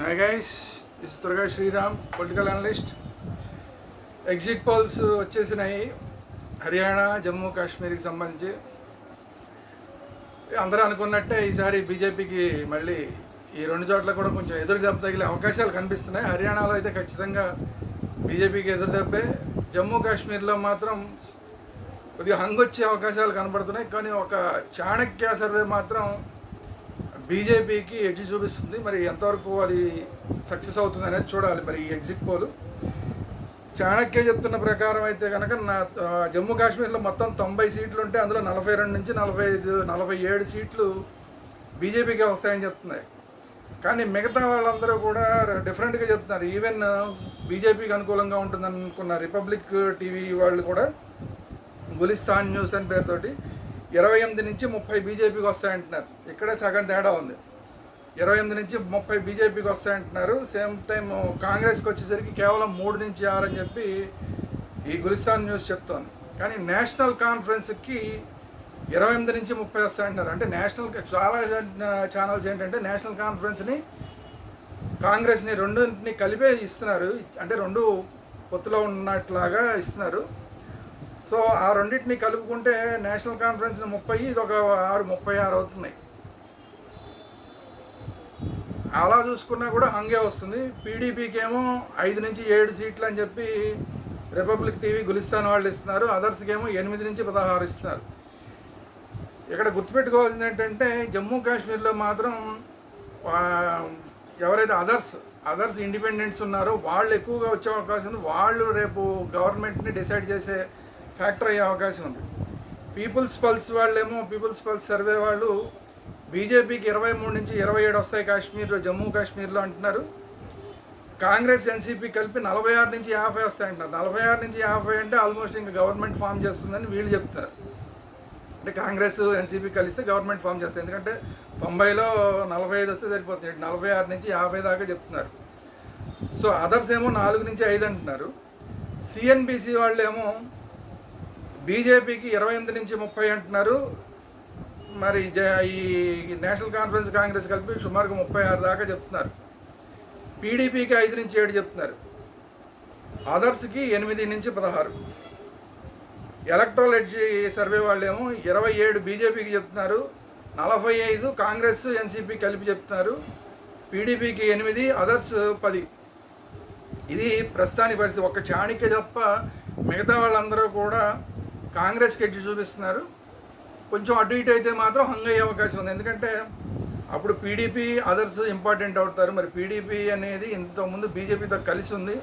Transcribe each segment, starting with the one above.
Hi guys is Durga Sriram political analyst exit polls వచ్చేసినాయి. హర్యానా జమ్మూ కాశ్మీర్కి సంబంధించి. అందరూ అనుకున్నట్టే ఈసారి బీజేపీకి మళ్ళీ ఈ రెండు చోట్ల కూడా కొంచెం ఎదురు దెబ్బ తగిలే అవకాశాలు కనిపిస్తున్నాయి. హర్యానాలో అయితే ఖచ్చితంగా బీజేపీకి ఎదురు దెబ్బే. జమ్మూ కాశ్మీర్లో మాత్రం కొద్దిగా హంగొచ్చే అవకాశాలు కనబడుతున్నాయి. కానీ ఒక చాణక్య సర్వే మాత్రం బీజేపీకి ఎడ్జి చూపిస్తుంది. మరి ఎంతవరకు అది సక్సెస్ అవుతుంది అనేది చూడాలి. మరి ఈ ఎగ్జిట్ పోల్ చాణక్య చెప్తున్న ప్రకారం అయితే కనుక నా జమ్మూ కాశ్మీర్లో మొత్తం తొంభై సీట్లు ఉంటే అందులో నలభై రెండు నుంచి నలభై ఐదు నలభై ఏడు సీట్లు బీజేపీకి వస్తాయని చెప్తున్నాయి. కానీ మిగతా వాళ్ళందరూ కూడా డిఫరెంట్గా చెప్తున్నారు. ఈవెన్ బీజేపీకి అనుకూలంగా ఉంటుంది అనుకున్న రిపబ్లిక్ టీవీ వాళ్ళు కూడా గులిస్తాన్ న్యూస్ అని పేరుతోటి ఇరవై ఎనిమిది నుంచి ముప్పై బీజేపీకి వస్తాయంటున్నారు. ఇక్కడే సగం తేడా ఉంది. ఇరవై ఎనిమిది నుంచి ముప్పై బీజేపీకి వస్తాయంటున్నారు. సేమ్ టైం కాంగ్రెస్కి వచ్చేసరికి కేవలం మూడు నుంచి ఆరు అని చెప్పి ఈ గులిస్తాన్ న్యూస్ చెప్తోంది. కానీ నేషనల్ కాన్ఫరెన్స్కి ఇరవై ఎనిమిది నుంచి ముప్పై వస్తాయంటున్నారు. అంటే నేషనల్ చాలా ఛానల్స్ ఏంటంటే నేషనల్ కాన్ఫరెన్స్ని కాంగ్రెస్ని రెండింటిని కలిపే ఇస్తున్నారు. అంటే రెండు పొత్తులో ఉన్నట్లాగా ఇస్తున్నారు. సో ఆ రెండింటిని కలుపుకుంటే నేషనల్ కాన్ఫరెన్స్ ముప్పై ఇది ఒక ఆరు ముప్పై ఆరు అవుతున్నాయి. అలా చూసుకున్నా కూడా హంగే వస్తుంది. పీడీపీకి ఏమో ఐదు నుంచి ఏడు సీట్లు అని చెప్పి రిపబ్లిక్ టీవీ గులిస్తాన్ వాళ్ళు ఇస్తున్నారు. అదర్స్కి ఏమో ఎనిమిది నుంచి పదహారు ఇస్తున్నారు. ఇక్కడ గుర్తుపెట్టుకోవాల్సింది ఏంటంటే జమ్మూ కాశ్మీర్లో మాత్రం ఎవరైతే అదర్స్ అదర్స్ ఇండిపెండెంట్స్ ఉన్నారో వాళ్ళు ఎక్కువగా వచ్చే అవకాశం ఉంది. వాళ్ళు రేపు గవర్నమెంట్ని డిసైడ్ చేసే ఫ్యాక్టర్ అయ్యే అవకాశం ఉంది. పీపుల్స్ పల్స్ వాళ్ళేమో పీపుల్స్ పల్స్ సర్వే వాళ్ళు బీజేపీకి ఇరవై మూడు నుంచి ఇరవై ఏడు వస్తాయి కాశ్మీర్లో జమ్మూ కాశ్మీర్లో అంటున్నారు. కాంగ్రెస్ ఎన్సీపీ కలిపి నలభై ఆరు నుంచి యాభై వస్తాయి అంటున్నారు. నలభై ఆరు నుంచి యాభై అంటే ఆల్మోస్ట్ ఇంకా గవర్నమెంట్ ఫామ్ చేస్తుందని వీళ్ళు చెప్తారు. అంటే కాంగ్రెస్ ఎన్సీపీ కలిస్తే గవర్నమెంట్ ఫామ్ చేస్తుంది ఎందుకంటే తొంభైలో నలభై ఐదు వస్తే సరిపోతుంది. నలభై ఆరు నుంచి యాభై దాకా చెప్తున్నారు. సో అదర్స్ ఏమో నాలుగు నుంచి ఐదు అంటున్నారు. సిఎన్బిసి వాళ్ళేమో బీజేపీకి ఇరవై ఎనిమిది నుంచి ముప్పై అంటున్నారు. మరి జ- ఈ నేషనల్ కాన్ఫరెన్స్ కాంగ్రెస్ కలిపి సుమారుగా ముప్పై ఆరు దాకా చెప్తున్నారు. పీడీపీకి ఐదు నుంచి ఏడు చెప్తున్నారు. అదర్స్కి ఎనిమిది నుంచి పదహారు. ఎలక్ట్రల్ ఎడ్జి సర్వే వాళ్ళేమో ఇరవై ఏడు బీజేపీకి చెప్తున్నారు. నలభై ఐదు కాంగ్రెస్ ఎన్సీపీ కలిపి చెప్తున్నారు. పీడీపీకి ఎనిమిది అదర్స్ పది. ఇది ప్రస్తుతానికి పరిస్థితి. ఒక చాణిక్య తప్ప మిగతా వాళ్ళందరూ కూడా కాంగ్రెస్కి ఎడ్జి చూపిస్తున్నారు. కొంచెం అటు ఇటు అయితే మాత్రం హంగ్ అయ్యే అవకాశం ఉంది. ఎందుకంటే అప్పుడు పీడీపీ అదర్స్ ఇంపార్టెంట్ అవుతారు. మరి పీడీపీ అనేది ఇంతకుముందు బీజేపీతో కలిసి ఉంది.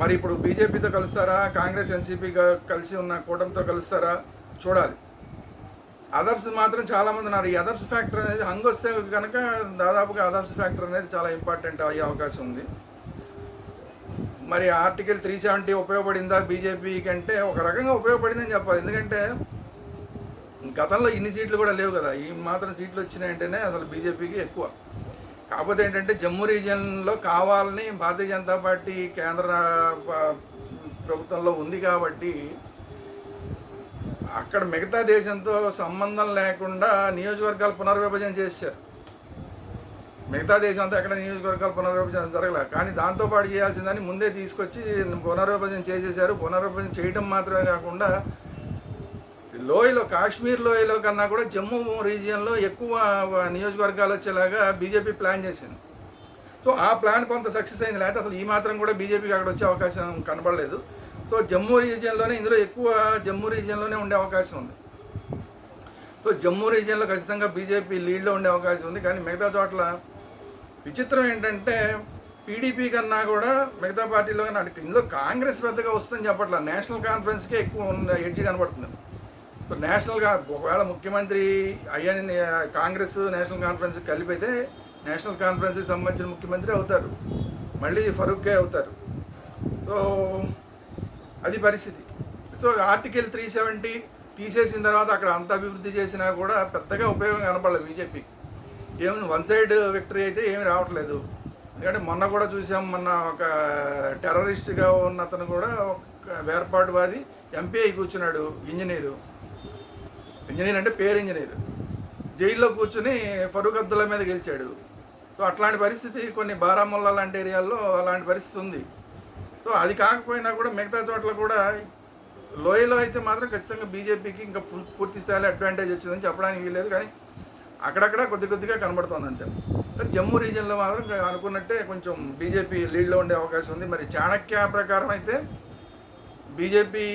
మరి ఇప్పుడు బీజేపీతో కలుస్తారా? కాంగ్రెస్ ఎన్సీపీ కలిసి ఉన్న కూటమితో కలుస్తారా? చూడాలి. అదర్స్ మాత్రం చాలామంది ఉన్నారు. ఈ అదర్స్ ఫ్యాక్టర్ అనేది హంగ్ వస్తే కనుక దాదాపుగా అదర్స్ ఫ్యాక్టర్ అనేది చాలా ఇంపార్టెంట్ అయ్యే అవకాశం ఉంది. మరి ఆర్టికల్ త్రీ సెవెంటీ ఉపయోగపడిందా బీజేపీ కంటే ఒక రకంగా ఉపయోగపడిందని చెప్పాలి. ఎందుకంటే గతంలో ఇన్ని సీట్లు కూడా లేవు కదా. ఈ మాత్రం సీట్లు వచ్చినాయంటేనే అసలు బీజేపీకి ఎక్కువ. కాకపోతే ఏంటంటే జమ్మూ రీజియన్లో కావాలని భారతీయ జనతా పార్టీ కేంద్ర ప్రభుత్వంలో ఉంది కాబట్టి అక్కడ మిగతా దేశంతో సంబంధం లేకుండా నియోజకవర్గాలు పునర్విభజన చేశారు. మిగతా దేశంతో ఎక్కడ నియోజకవర్గాల పునర్విభజన జరగలే. కానీ దాంతోపాటు చేయాల్సిందని ముందే తీసుకొచ్చి పునర్విభజన చేసేసారు పునర్విభజన చేయడం మాత్రమే కాకుండా లోయలో కాశ్మీర్ లోయలో కన్నా కూడా జమ్మూ రీజియన్లో ఎక్కువ నియోజకవర్గాలు వచ్చేలాగా బీజేపీ ప్లాన్ చేసింది. సో ఆ ప్లాన్ కొంత సక్సెస్ అయింది. లేకపోతే అసలు ఈ మాత్రం కూడా బీజేపీకి అక్కడ వచ్చే అవకాశం కనబడలేదు. సో జమ్మూ రీజియన్లోనే ఇందులో ఎక్కువ జమ్మూ రీజియన్లోనే ఉండే అవకాశం ఉంది. సో జమ్మూ రీజియన్లో ఖచ్చితంగా బీజేపీ లీడ్లో ఉండే అవకాశం ఉంది. కానీ మిగతా చోట్ల విచిత్రం ఏంటంటే పీడీపీ కన్నా కూడా మిగతా పార్టీలో కన్నా ఇందులో కాంగ్రెస్ పెద్దగా వస్తుందని చెప్పట్లేదు నేషనల్ కాన్ఫరెన్స్కే ఎక్కువ ఉన్న ఎడ్జి కనబడుతుంది. నేషనల్గా ఒకవేళ ముఖ్యమంత్రి అయ్యని కాంగ్రెస్ నేషనల్ కాన్ఫరెన్స్ కలిపి అయితే నేషనల్ కాన్ఫరెన్స్కి సంబంధించిన ముఖ్యమంత్రి అవుతారు. మళ్ళీ ఫరూక్కే అవుతారు. సో అది పరిస్థితి. సో ఆర్టికల్ త్రీ సెవెంటీ తీసేసిన తర్వాత అక్కడ అంత అభివృద్ధి చేసినా కూడా పెద్దగా ఉపయోగం కనపడలేదు బీజేపీ ఏమి వన్ సైడ్ విక్టరీ అయితే ఏమి రావట్లేదు. ఎందుకంటే మొన్న కూడా చూసాం మొన్న ఒక టెర్రరిస్ట్గా ఉన్న అతను కూడా ఒక వేర్పాటువాది ఎంపీ అయి కూర్చున్నాడు ఇంజనీరు. ఇంజనీర్ అంటే పేరు ఇంజనీర్. జైల్లో కూర్చుని ఫరూక్ అబ్దుల్లా మీద గెలిచాడు. సో అట్లాంటి పరిస్థితి కొన్ని బారాముల్లా లాంటి ఏరియాల్లో అలాంటి పరిస్థితి ఉంది. సో అది కాకపోయినా కూడా మిగతా చోట్ల కూడా లోయలో అయితే మాత్రం ఖచ్చితంగా బీజేపీకి ఇంకా ఫుల్ పూర్తి స్థాయిలో అడ్వాంటేజ్ వచ్చిందని చెప్పడానికి వీలేదు కానీ అక్కడక్కడ కొద్ది కొద్దిగా కనబడుతుంది అంతే. కానీ జమ్మూ రీజియన్లో మాత్రం అనుకున్నట్టే కొంచెం బీజేపీ లీడ్లో ఉండే అవకాశం ఉంది. మరి చాణక్య ప్రకారం అయితే బీజేపీ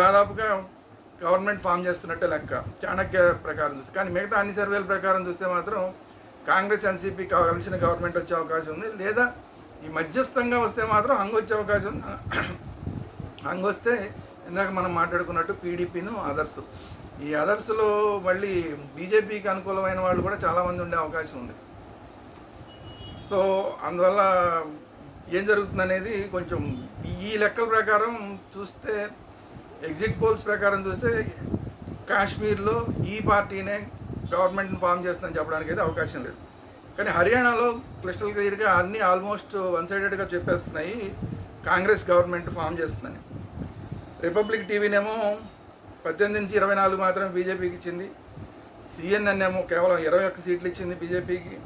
దాదాపుగా గవర్నమెంట్ ఫామ్ చేస్తున్నట్టే లెక్క. చాణక్య ప్రకారం చూస్తే. కానీ మిగతా అన్ని సర్వేల ప్రకారం చూస్తే మాత్రం కాంగ్రెస్ ఎన్సీపీ కలిసిన గవర్నమెంట్ వచ్చే అవకాశం ఉంది. లేదా ఈ మధ్యస్థంగా వస్తే మాత్రం హంగ్ వచ్చే అవకాశం ఉంది. హంగ్ వస్తే ఇందాక మనం మాట్లాడుకున్నట్టు పీడీపీను అదర్స్. ఈ అదర్స్లో మళ్ళీ బీజేపీకి అనుకూలమైన వాళ్ళు కూడా చాలామంది ఉండే అవకాశం ఉంది. సో అందువల్ల ఏం జరుగుతుంది అనేది కొంచెం ఈ లెక్కల ప్రకారం చూస్తే ఎగ్జిట్ పోల్స్ ప్రకారం చూస్తే కాశ్మీర్లో ఈ పార్టీనే గవర్నమెంట్ని ఫామ్ చేస్తుందని చెప్పడానికి అయితే అవకాశం లేదు. కానీ హర్యానాలో క్లిస్టల్ క్లియర్గా అన్నీ ఆల్మోస్ట్ వన్ సైడెడ్గా చెప్పేస్తున్నాయి కాంగ్రెస్ గవర్నమెంట్ ఫామ్ చేస్తుందని. రిపబ్లిక్ టీవీనేమో పద్దెనిమిది నుంచి ఇరవై నాలుగు మాత్రం బీజేపీకి ఇచ్చింది. సిఎన్ఎన్ ఏమో కేవలం ఇరవై ఒక్క సీట్లు ఇచ్చింది బీజేపీకి.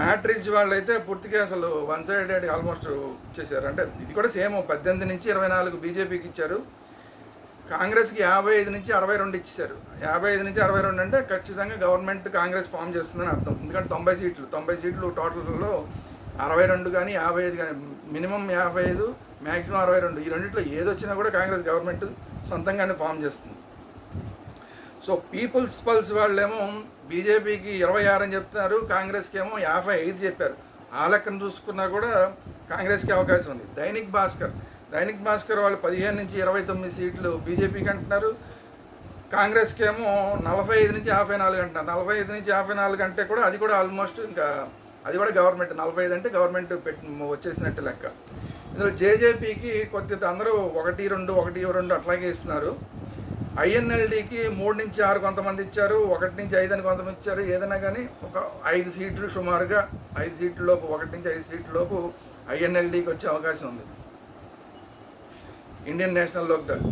మ్యాట్రిజ్ వాళ్ళైతే పూర్తిగా అసలు వన్ సైడెడ్ ఆల్మోస్ట్ ఇచ్చేసారు అంటే ఇది కూడా సేమ్ పద్దెనిమిది నుంచి ఇరవై నాలుగు బీజేపీకి ఇచ్చారు. కాంగ్రెస్కి యాభై ఐదు నుంచి అరవై రెండు ఇచ్చేశారు. యాభై ఐదు నుంచి అరవై రెండు అంటే ఖచ్చితంగా గవర్నమెంట్ కాంగ్రెస్ ఫామ్ చేస్తుందని అర్థం. ఎందుకంటే తొంభై సీట్లు తొంభై సీట్లు టోటల్లో అరవై రెండు కానీ యాభై ఐదు కానీ మినిమం యాభై ఐదు మ్యాక్సిమం అరవై రెండు ఈ రెండిట్లో ఏది వచ్చినా కూడా కాంగ్రెస్ గవర్నమెంట్ సొంతంగానే ఫామ్ చేస్తుంది. సో పీపుల్స్ పల్స్ వాళ్ళేమో బీజేపీకి ఇరవై ఆరు అని చెప్తున్నారు కాంగ్రెస్కి ఏమో యాభై ఐదు చెప్పారు. ఆ లెక్కను చూసుకున్నా కూడా కాంగ్రెస్కి అవకాశం ఉంది. దైనిక్ భాస్కర్ దైనిక్ భాస్కర్ వాళ్ళు పదిహేను నుంచి ఇరవై తొమ్మిది సీట్లు బీజేపీకి అంటున్నారు. కాంగ్రెస్కి ఏమో నలభై ఐదు నుంచి యాభై నాలుగు అంటున్నారు. నలభై ఐదు నుంచి యాభై నాలుగు అంటే కూడా అది కూడా ఆల్మోస్ట్ ఇంకా అది కూడా గవర్నమెంట్ నలభై ఐదు అంటే గవర్నమెంట్ పెట్టి వచ్చేసినట్టు లెక్క. ఇందులో జేజేపీకి కొద్ది అందరూ ఒకటి రెండు ఒకటి రెండు అట్లాగే ఇస్తున్నారు. ఐఎన్ఎల్డికి మూడు నుంచి ఆరు కొంతమంది ఇచ్చారు ఒకటి నుంచి ఐదు అని కొంతమంది ఇచ్చారు ఏదైనా కానీ ఒక ఐదు సీట్లు సుమారుగా ఐదు సీట్ల లోపు ఒకటి నుంచి ఐదు సీట్ల లోపు ఐఎన్ఎల్డికి వచ్చే అవకాశం ఉంది. Indian National Lokdal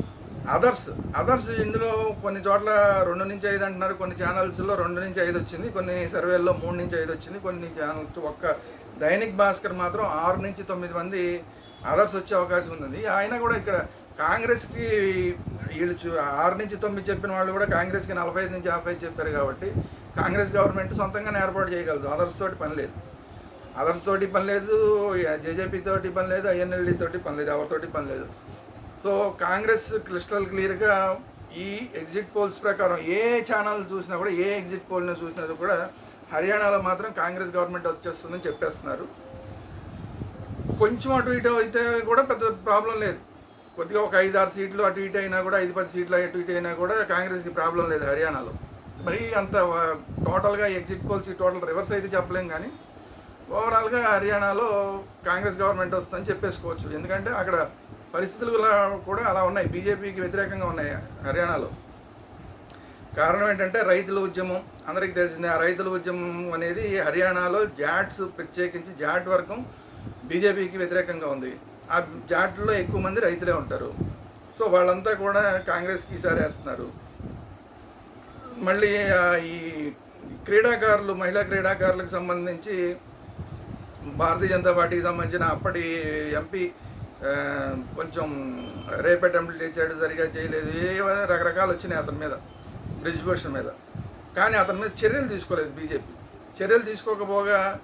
others others ఇందులో కొన్ని చోట్ల రెండు నుంచి ఐదు అంటున్నారు. కొన్ని ఛానల్స్లో రెండు నుంచి ఐదు వచ్చింది. కొన్ని సర్వేల్లో మూడు నుంచి ఐదు వచ్చింది. కొన్ని ఛానల్స్ ఒక్క దైనిక్ భాస్కర్ మాత్రం ఆరు నుంచి తొమ్మిది మంది అదర్స్ వచ్చే అవకాశం ఉంది ఆయన కూడా ఇక్కడ కాంగ్రెస్కి వీళ్ళు ఆరు నుంచి తొమ్మిది చెప్పిన వాళ్ళు కూడా కాంగ్రెస్కి నలభై ఐదు నుంచి యాభై చెప్పారు కాబట్టి కాంగ్రెస్ గవర్నమెంట్ సొంతంగానే ఏర్పాటు చేయగలదు. అదర్స్ తోటి పని లేదు. అదర్స్ తోటి పని లేదు. జేజేపీ తోటి పని లేదు. ఐఎన్ఎల్డీ తోటి పని లేదు. ఎవరితోటి పని లేదు. సో కాంగ్రెస్ క్లిస్టల్ క్లియర్గా ఈ ఎగ్జిట్ పోల్స్ ప్రకారం ఏ ఛానల్ చూసినా కూడా ఏ ఎగ్జిట్ పోల్ని చూసినా కూడా హర్యానాలో మాత్రం కాంగ్రెస్ గవర్నమెంట్ వచ్చేస్తుందని చెప్పేస్తున్నారు. కొంచెం అటు ఇటు అయితే కూడా పెద్ద ప్రాబ్లం లేదు. కొద్దిగా ఒక ఐదు ఆరు సీట్లు అటు ఇటు అయినా కూడా ఐదు పది సీట్లు అటు ఇటు అయినా కూడా కాంగ్రెస్కి ప్రాబ్లం లేదు హర్యానాలో. మరి అంత టోటల్గా ఎగ్జిట్ పోల్స్ టోటల్ రివర్స్ అయితే చెప్పలేం కానీ ఓవరాల్గా హర్యానాలో కాంగ్రెస్ గవర్నమెంట్ వస్తుందని చెప్పేసుకోవచ్చు. ఎందుకంటే అక్కడ పరిస్థితులు కూడా- అలా ఉన్నాయి. బీజేపీకి వ్యతిరేకంగా ఉన్నాయి హర్యానాలో. కారణం ఏంటంటే రైతుల ఉద్యమం. అందరికీ తెలిసిందే ఆ రైతుల ఉద్యమం అనేది హర్యానాలో జాట్స్ ప్రత్యేకించి జాట్ వర్గం బీజేపీకి వ్యతిరేకంగా ఉంది. ఆ జాట్లో ఎక్కువ మంది రైతులే ఉంటారు. సో వాళ్ళంతా కూడా కాంగ్రెస్కి ఈసారి వేస్తున్నారు. మళ్ళీ ఈ క్రీడాకారులు మహిళా క్రీడాకారులకు సంబంధించి భారతీయ జనతా పార్టీకి సంబంధించిన అప్పటి ఎంపీ కొంచెం రేప్ అటెంప్ట్ చేశాడు సరిగా చేయలేదు. ఏమైనా రకరకాలు వచ్చినాయి అతని మీద బ్రిడ్జ్ భూషణ్ మీద. కానీ అతని మీద చర్యలు తీసుకోలేదు బీజేపీ. చర్యలు తీసుకోకపోగా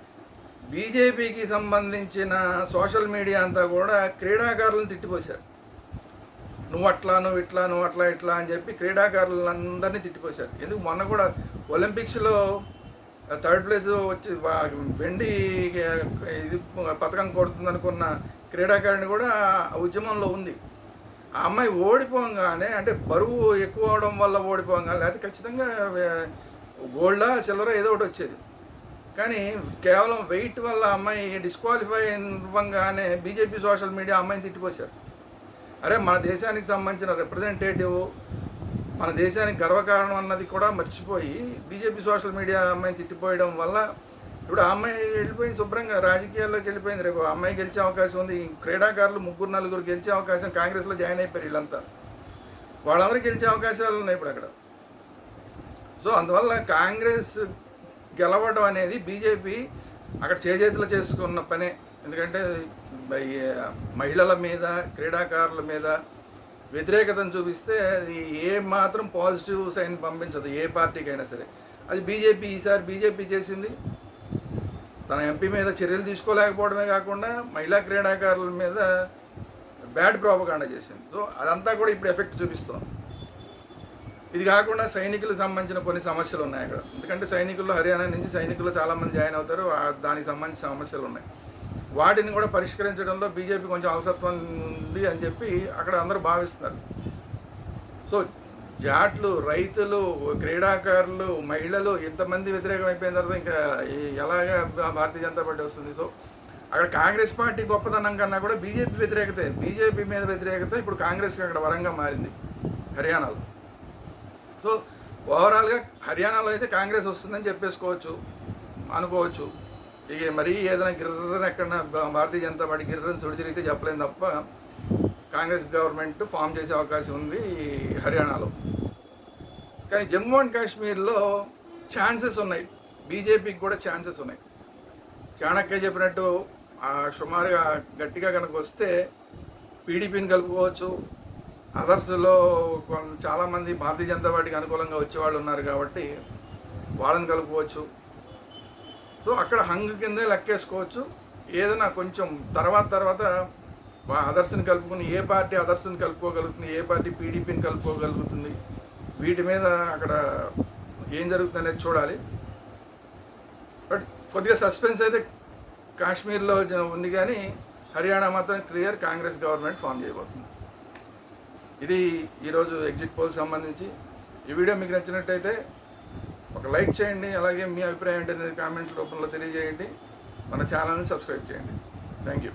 బీజేపీకి సంబంధించిన సోషల్ మీడియా అంతా కూడా క్రీడాకారులను తిట్టిపోశారు. నువ్వు అట్లా నువ్వు ఇట్లా నువ్వు అట్లా ఇట్లా అని చెప్పి క్రీడాకారులందరినీ తిట్టిపోశారు. ఎందుకు? మొన్న కూడా ఒలింపిక్స్లో థర్డ్ ప్లేస్ వచ్చి వెండి ఇది పథకం కొడుతుంది అనుకున్న క్రీడాకారిణి కూడా ఉద్యమంలో ఉంది. ఆ అమ్మాయి ఓడిపోగానే అంటే బరువు ఎక్కువ అవడం వల్ల ఓడిపోగానే లేకపోతే ఖచ్చితంగా గోల్డా సిల్వర్ ఏదో ఒకటి వచ్చేది. కానీ కేవలం వెయిట్ వల్ల అమ్మాయి డిస్క్వాలిఫై ఇవ్వగానే బీజేపీ సోషల్ మీడియా అమ్మాయిని తిట్టిపోశారు. అరే మన దేశానికి సంబంధించిన రిప్రజెంటేటివ్ మన దేశానికి గర్వకారణం అన్నది కూడా మర్చిపోయి బీజేపీ సోషల్ మీడియా అమ్మాయిని తిట్టిపోయడం వల్ల ఇప్పుడు ఆ అమ్మాయి వెళ్ళిపోయింది శుభ్రంగా రాజకీయాల్లోకి వెళ్ళిపోయింది రేపు. అమ్మాయి గెలిచే అవకాశం ఉంది. క్రీడాకారులు ముగ్గురు నలుగురు గెలిచే అవకాశం కాంగ్రెస్లో జాయిన్ అయిపోయారు వీళ్ళంతా. వాళ్ళందరూ గెలిచే అవకాశాలు ఉన్నాయి ఇప్పుడు అక్కడ. సో అందువల్ల కాంగ్రెస్ గెలవడం అనేది బీజేపీ అక్కడ చేజేతులు చేసుకున్న పనే. ఎందుకంటే మహిళల మీద క్రీడాకారుల మీద వ్యతిరేకతను చూపిస్తే అది ఏ మాత్రం పాజిటివ్ సైన్ పంపించదు ఏ పార్టీకి అయినా సరే. అది బీజేపీ ఈసారి బీజేపీ చేసింది. తన ఎంపీ మీద చర్యలు తీసుకోలేకపోవడమే కాకుండా మహిళా క్రీడాకారుల మీద బ్యాడ్ ప్రోపగాండా చేసింది. సో అదంతా కూడా ఇప్పుడు ఎఫెక్ట్ చూపిస్తాం. ఇది కాకుండా సైనికులకు సంబంధించిన కొన్ని సమస్యలు ఉన్నాయి అక్కడ. ఎందుకంటే సైనికుల్లో హర్యానా నుంచి సైనికులు చాలామంది జాయిన్ అవుతారు. దానికి సంబంధించిన సమస్యలు ఉన్నాయి. వాటిని కూడా పరిష్కరించడంలో బీజేపీ కొంచెం అలసత్వం ఉంది అని చెప్పి అక్కడ అందరూ భావిస్తున్నారు. సో జాట్లు రైతులు క్రీడాకారులు మహిళలు ఇంతమంది వ్యతిరేకం అయిపోయిన తర్వాత ఇంకా ఎలాగ భారతీయ జనతా పార్టీ వస్తుంది? సో అక్కడ కాంగ్రెస్ పార్టీ గొప్పతనం కన్నా కూడా బీజేపీ వ్యతిరేకత బీజేపీ మీద వ్యతిరేకత ఇప్పుడు కాంగ్రెస్కి అక్కడ వరంగా మారింది హర్యానాలో. సో ఓవరాల్గా హర్యానాలో అయితే కాంగ్రెస్ వస్తుందని చెప్పేసుకోవచ్చు అనుకోవచ్చు. ఇక మరీ ఏదైనా గిర్రని ఎక్కడ భారతీయ జనతా పార్టీ గిర్రని సుడి తిరిగితే చెప్పలేం తప్ప కాంగ్రెస్ గవర్నమెంట్ ఫామ్ చేసే అవకాశం ఉంది హర్యానాలో. కానీ జమ్మూ అండ్ కాశ్మీర్లో ఛాన్సెస్ ఉన్నాయి. బీజేపీకి కూడా ఛాన్సెస్ ఉన్నాయి. చాణక్య చెప్పినట్టు సుమారుగా గట్టిగా కనుక వస్తే పీడీపీని కలుపుకోవచ్చు. అదర్స్లో చాలామంది భారతీయ జనతా పార్టీకి అనుకూలంగా వచ్చేవాళ్ళు ఉన్నారు కాబట్టి వాళ్ళని కలుపుకోవచ్చు. సో అక్కడ హంగ్ కిందే లెక్కేసుకోవచ్చు. ఏదైనా కొంచెం తర్వాత తర్వాత అదర్స్ని కలుపుకుని ఏ పార్టీ అదర్స్ని కలుపుకోగలుగుతుంది? ఏ పార్టీ పీడీపీని కలుపుకోగలుగుతుంది? వీటి మీద అక్కడ ఏం జరుగుతుంది అనేది చూడాలి. బట్ కొద్దిగా సస్పెన్స్ అయితే కాశ్మీర్లో ఉంది కానీ హర్యానా మాత్రం క్లియర్ కాంగ్రెస్ గవర్నమెంట్ ఫామ్ చేయబోతుంది. ఇది ఈరోజు ఎగ్జిట్ పోల్ సంబంధించి. ఈ వీడియో మీకు నచ్చినట్టయితే ఒక లైక్ చేయండి అలాగే మీ అభిప్రాయం ఏంటనేది కామెంట్ రూపంలో తెలియజేయండి. మన ఛానల్ని సబ్స్క్రైబ్ చేయండి. Thank you.